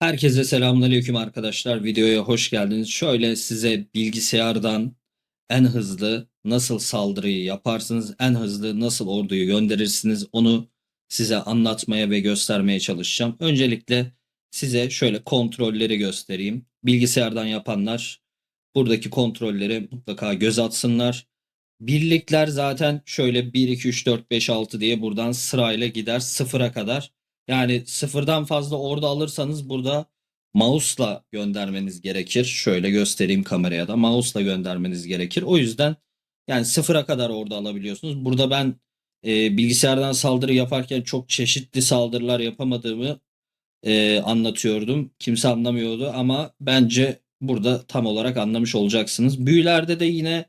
Herkese selamünaleyküm arkadaşlar. Videoya hoş geldiniz. Şöyle size bilgisayardan en hızlı nasıl saldırıyı yaparsınız, en hızlı nasıl orduyu gönderirsiniz onu size anlatmaya ve göstermeye çalışacağım. Öncelikle size şöyle kontrolleri göstereyim. Bilgisayardan yapanlar buradaki kontrolleri mutlaka göz atsınlar. Birlikler zaten şöyle 1, 2, 3, 4, 5, 6 diye buradan sırayla gider sıfıra kadar. Yani sıfırdan fazla orada alırsanız burada mouse'la göndermeniz gerekir. Şöyle göstereyim kameraya da mouse'la göndermeniz gerekir. O yüzden yani sıfıra kadar orada alabiliyorsunuz. Burada ben e, bilgisayardan saldırı yaparken çok çeşitli saldırılar yapamadığımı e, anlatıyordum. Kimse anlamıyordu ama bence burada tam olarak anlamış olacaksınız. Büyülerde de yine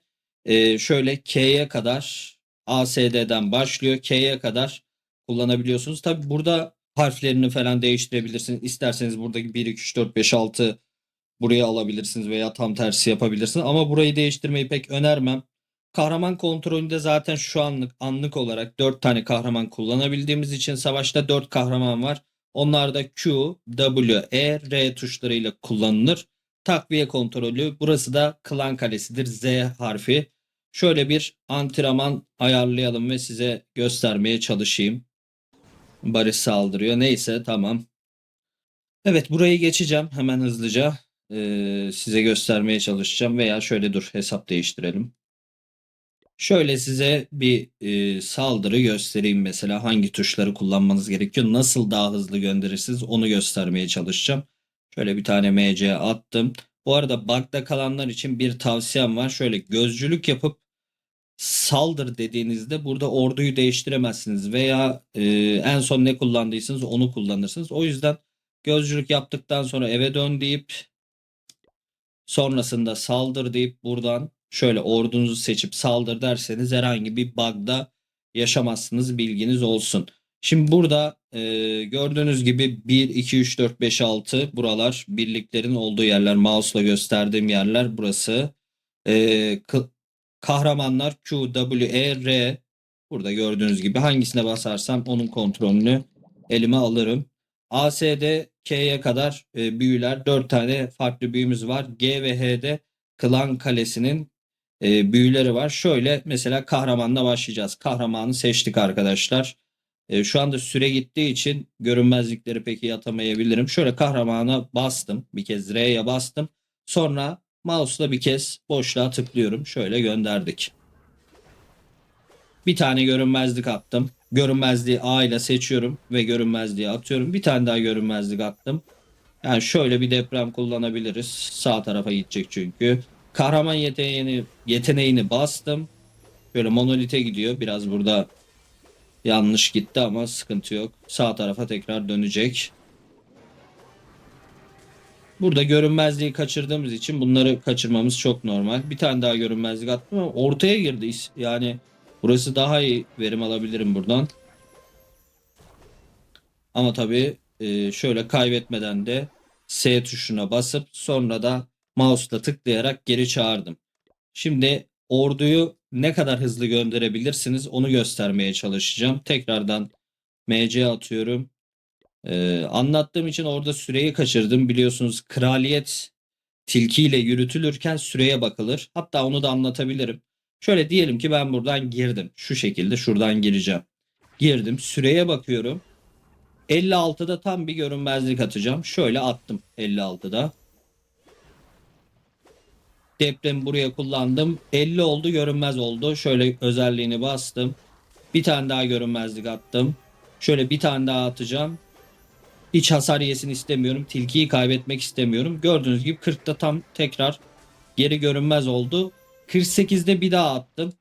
e, şöyle K'ye kadar ASD'den başlıyor. K'ye kadar kullanabiliyorsunuz. Tabi burada harflerini falan değiştirebilirsiniz. İsterseniz buradaki 1, 2, 3, 4, 5, 6 buraya alabilirsiniz veya tam tersi yapabilirsiniz. Ama burayı değiştirmeyi pek önermem. Kahraman kontrolünde zaten şu anlık anlık olarak 4 tane kahraman kullanabildiğimiz için savaşta 4 kahraman var. Onlar da Q, W, E, R tuşlarıyla kullanılır. Takviye kontrolü burası da klan kalesidir Z harfi. Şöyle bir antrenman ayarlayalım ve size göstermeye çalışayım. Barış saldırıyor. Neyse tamam. Evet burayı geçeceğim hemen hızlıca. Ee, size göstermeye çalışacağım veya şöyle dur hesap değiştirelim. Şöyle size bir e, saldırı göstereyim mesela hangi tuşları kullanmanız gerekiyor. Nasıl daha hızlı gönderirsiniz onu göstermeye çalışacağım. Şöyle bir tane MC attım. Bu arada bug'da kalanlar için bir tavsiyem var. Şöyle gözcülük yapıp saldır dediğinizde burada orduyu değiştiremezsiniz veya e, en son ne kullandıysanız onu kullanırsınız. O yüzden gözcülük yaptıktan sonra eve dön deyip sonrasında saldır deyip buradan şöyle ordunuzu seçip saldır derseniz herhangi bir bug'da yaşamazsınız bilginiz olsun. Şimdi burada e, gördüğünüz gibi 1, 2, 3, 4, 5, 6 buralar birliklerin olduğu yerler. Mouse'la gösterdiğim yerler burası. E, kahramanlar Q, W, E, R. Burada gördüğünüz gibi hangisine basarsam onun kontrolünü elime alırım. A, S, D, K'ye kadar e, büyüler. 4 tane farklı büyümüz var. G ve H'de Klan Kalesi'nin e, büyüleri var. Şöyle mesela kahramanla başlayacağız. Kahramanı seçtik arkadaşlar. E, şu anda süre gittiği için görünmezlikleri peki atamayabilirim. Şöyle kahramana bastım. Bir kez R'ye bastım. Sonra mouse'la bir kez boşluğa tıklıyorum. Şöyle gönderdik. Bir tane görünmezlik attım. Görünmezliği A ile seçiyorum ve görünmezliği atıyorum. Bir tane daha görünmezlik attım. Yani şöyle bir deprem kullanabiliriz. Sağ tarafa gidecek çünkü. Kahraman yeteneğini, yeteneğini bastım. Böyle monolite gidiyor. Biraz burada yanlış gitti ama sıkıntı yok. Sağ tarafa tekrar dönecek. Burada görünmezliği kaçırdığımız için bunları kaçırmamız çok normal. Bir tane daha görünmezlik attım ama ortaya girdi. Yani burası daha iyi verim alabilirim buradan. Ama tabii e, şöyle kaybetmeden de S tuşuna basıp sonra da mouse'la tıklayarak geri çağırdım. Şimdi orduyu ne kadar hızlı gönderebilirsiniz onu göstermeye çalışacağım. Tekrardan MC atıyorum. Ee, anlattığım için orada süreyi kaçırdım. Biliyorsunuz kraliyet tilkiyle yürütülürken süreye bakılır. Hatta onu da anlatabilirim. Şöyle diyelim ki ben buradan girdim. Şu şekilde şuradan gireceğim. Girdim. Süreye bakıyorum. 56'da tam bir görünmezlik atacağım. Şöyle attım 56'da. Depremi buraya kullandım. 50 oldu görünmez oldu. Şöyle özelliğini bastım. Bir tane daha görünmezlik attım. Şöyle bir tane daha atacağım. Hiç hasar yesin istemiyorum. Tilkiyi kaybetmek istemiyorum. Gördüğünüz gibi 40'ta tam tekrar geri görünmez oldu. 48'de bir daha attım.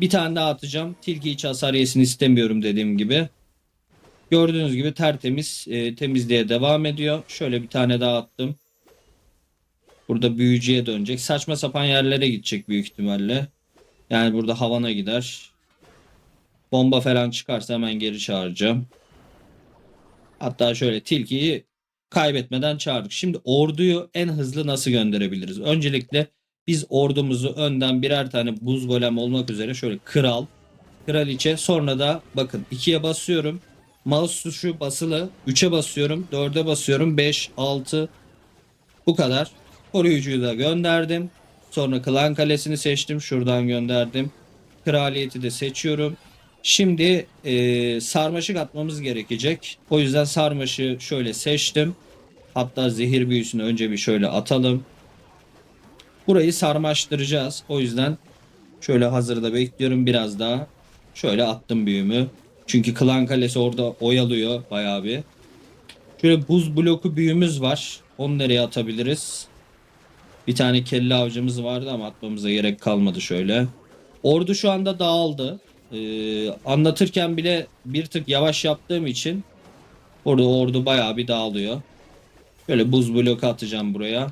Bir tane daha atacağım. Tilki hiç hasar yesin istemiyorum dediğim gibi. Gördüğünüz gibi tertemiz e, temizliğe devam ediyor. Şöyle bir tane daha attım. Burada büyücüye dönecek. Saçma sapan yerlere gidecek büyük ihtimalle. Yani burada havana gider. Bomba falan çıkarsa hemen geri çağıracağım. Hatta şöyle tilkiyi kaybetmeden çağırdık. Şimdi orduyu en hızlı nasıl gönderebiliriz? Öncelikle biz ordumuzu önden birer tane buz golem olmak üzere şöyle kral, kraliçe sonra da bakın ikiye basıyorum. Mouse tuşu basılı. 3'e basıyorum. 4'e basıyorum. 5, 6 bu kadar. Koruyucuyu da gönderdim. Sonra klan kalesini seçtim. Şuradan gönderdim. Kraliyeti de seçiyorum. Şimdi e, sarmaşık atmamız gerekecek. O yüzden sarmaşı şöyle seçtim. Hatta zehir büyüsünü önce bir şöyle atalım. Burayı sarmaştıracağız. O yüzden şöyle hazırda bekliyorum biraz daha. Şöyle attım büyümü. Çünkü klan kalesi orada oyalıyor bayağı bir. Şöyle buz bloku büyümüz var. Onu nereye atabiliriz? Bir tane kelle avcımız vardı ama atmamıza gerek kalmadı şöyle. Ordu şu anda dağıldı. Ee, anlatırken bile bir tık yavaş yaptığım için orada ordu bayağı bir dağılıyor. Böyle buz bloku atacağım buraya.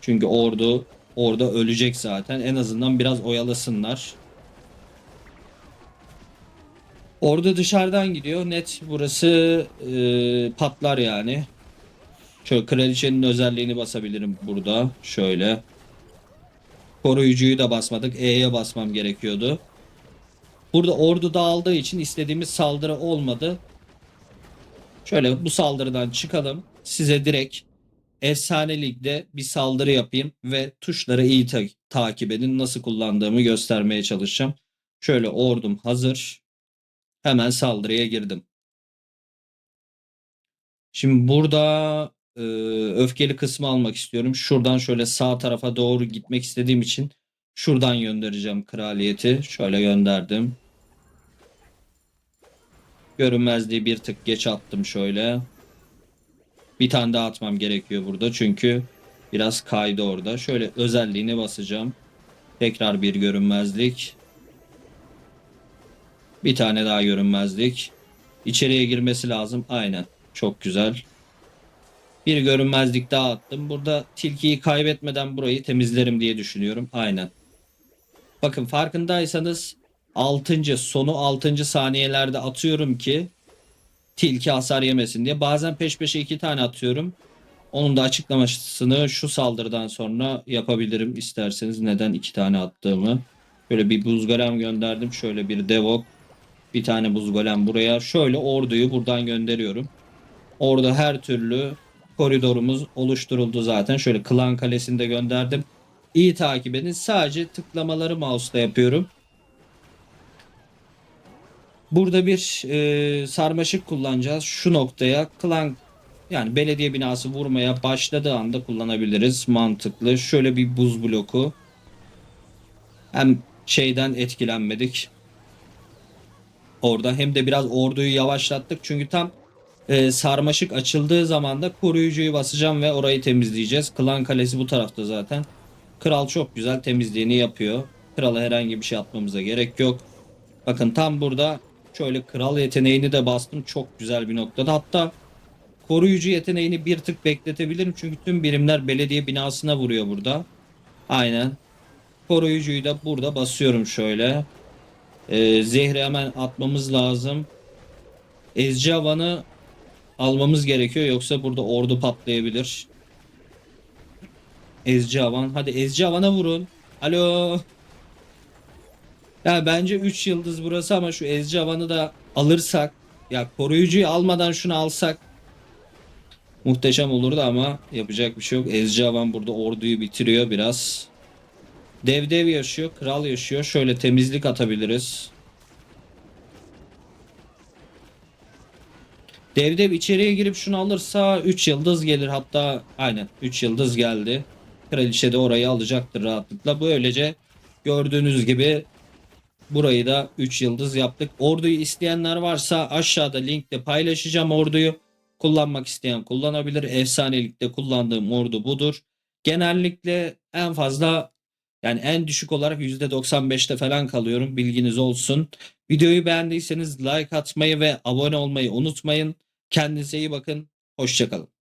Çünkü ordu orada ölecek zaten. En azından biraz oyalasınlar. Ordu dışarıdan gidiyor. Net burası e, patlar yani. Şöyle kraliçenin özelliğini basabilirim burada. Şöyle. Koruyucuyu da basmadık. E'ye basmam gerekiyordu. Burada ordu dağıldığı için istediğimiz saldırı olmadı. Şöyle bu saldırıdan çıkalım. Size direkt efsane ligde bir saldırı yapayım ve tuşları iyi ta- takip edin. Nasıl kullandığımı göstermeye çalışacağım. Şöyle ordum hazır. Hemen saldırıya girdim. Şimdi burada e, öfkeli kısmı almak istiyorum. Şuradan şöyle sağ tarafa doğru gitmek istediğim için şuradan göndereceğim kraliyeti. Şöyle gönderdim. Görünmezliği bir tık geç attım şöyle. Bir tane daha atmam gerekiyor burada çünkü biraz kaydı orada. Şöyle özelliğini basacağım. Tekrar bir görünmezlik. Bir tane daha görünmezlik. İçeriye girmesi lazım. Aynen. Çok güzel. Bir görünmezlik daha attım. Burada tilkiyi kaybetmeden burayı temizlerim diye düşünüyorum. Aynen. Bakın farkındaysanız 6. sonu 6. saniyelerde atıyorum ki tilki hasar yemesin diye. Bazen peş peşe iki tane atıyorum. Onun da açıklamasını şu saldırıdan sonra yapabilirim isterseniz neden iki tane attığımı. Böyle bir buz golem gönderdim. Şöyle bir devok. Bir tane buz golem buraya. Şöyle orduyu buradan gönderiyorum. Orada her türlü koridorumuz oluşturuldu zaten. Şöyle klan kalesini de gönderdim. İyi takip edin. Sadece tıklamaları mouse'la yapıyorum. Burada bir e, sarmaşık kullanacağız. Şu noktaya klan yani belediye binası vurmaya başladığı anda kullanabiliriz. Mantıklı. Şöyle bir buz bloku. Hem şeyden etkilenmedik. Orada hem de biraz orduyu yavaşlattık. Çünkü tam e, sarmaşık açıldığı zaman da koruyucuyu basacağım ve orayı temizleyeceğiz. Klan kalesi bu tarafta zaten. Kral çok güzel temizliğini yapıyor. Krala herhangi bir şey atmamıza gerek yok. Bakın tam burada şöyle kral yeteneğini de bastım. Çok güzel bir noktada. Hatta koruyucu yeteneğini bir tık bekletebilirim. Çünkü tüm birimler belediye binasına vuruyor burada. Aynen. Koruyucuyu da burada basıyorum şöyle. Ee, zehri hemen atmamız lazım. Ezci almamız gerekiyor. Yoksa burada ordu patlayabilir. Ezci havan. Hadi ezci havana vurun. Alo. Ya bence 3 yıldız burası ama şu ezci havanı da alırsak ya koruyucuyu almadan şunu alsak muhteşem olurdu ama yapacak bir şey yok. Ezci havan burada orduyu bitiriyor biraz. Dev dev yaşıyor, kral yaşıyor. Şöyle temizlik atabiliriz. Dev dev içeriye girip şunu alırsa 3 yıldız gelir. Hatta aynen 3 yıldız geldi. Kraliçe de orayı alacaktır rahatlıkla. Böylece gördüğünüz gibi burayı da 3 yıldız yaptık. Orduyu isteyenler varsa aşağıda linkte paylaşacağım orduyu. Kullanmak isteyen kullanabilir. Efsanelikte kullandığım ordu budur. Genellikle en fazla yani en düşük olarak %95'te falan kalıyorum. Bilginiz olsun. Videoyu beğendiyseniz like atmayı ve abone olmayı unutmayın. Kendinize iyi bakın. Hoşçakalın.